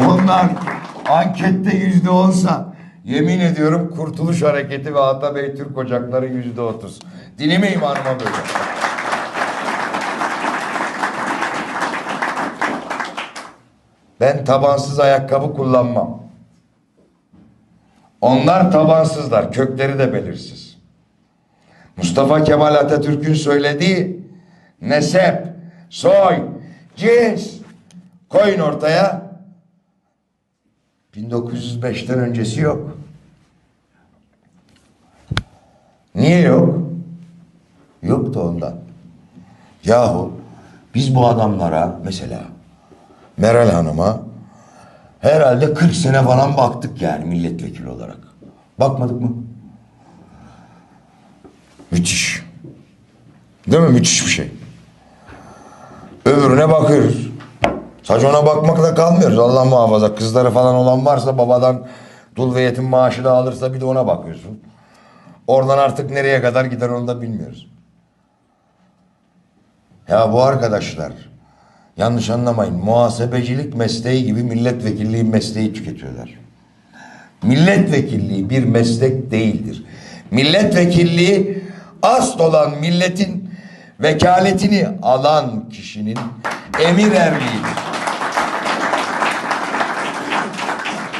Onlar ankette yüzde olsa yemin ediyorum Kurtuluş Hareketi ve Atabey Türk Ocakları yüzde otuz. Dinime imanıma böyle. Ben tabansız ayakkabı kullanmam. Onlar tabansızlar, kökleri de belirsiz. Mustafa Kemal Atatürk'ün söylediği nesep, soy, cins koyun ortaya. 1905'ten öncesi yok. Niye yok? Yoktu ondan. Yahu biz bu adamlara mesela Meral Hanım'a herhalde 40 sene falan baktık yani milletvekili olarak. Bakmadık mı? Müthiş. Değil mi? Müthiş bir şey. Öbürüne bakıyoruz. Sadece ona bakmakla kalmıyoruz. Allah muhafaza. Kızları falan olan varsa babadan dul ve yetim maaşı da alırsa bir de ona bakıyorsun. Oradan artık nereye kadar gider onu da bilmiyoruz. Ya bu arkadaşlar yanlış anlamayın muhasebecilik mesleği gibi milletvekilliği mesleği tüketiyorlar. Milletvekilliği bir meslek değildir. Milletvekilliği asıl olan milletin vekaletini alan kişinin emir erliğidir.